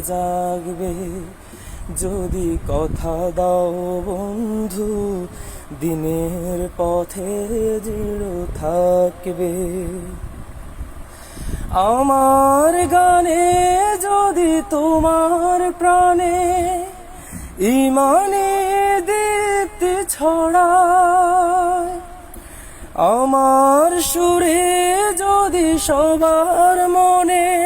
জাগবে। যদি কথা দাও বন্ধু, দিনের পথে দৃঢ় থাকবে। আমার গানে যদি তোমার প্রাণে ইমানে দীপ্তি ছড়ায়, আমার সুরে যদি সবার মনে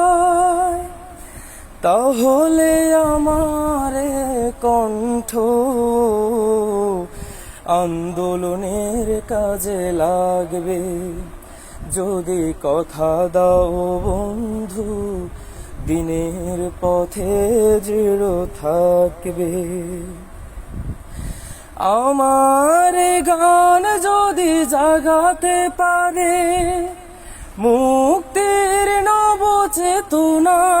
তাহলে আমার কণ্ঠ আন্দোলনের কাজে লাগবে। যদি কথা দাও বন্ধু, দিনের পথে দৃঢ় থাকবে। আমার গান যদি জাগাতে পারে, মুক্তির নব চেতনা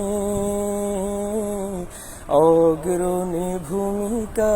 অগ্রণী ভূমিকা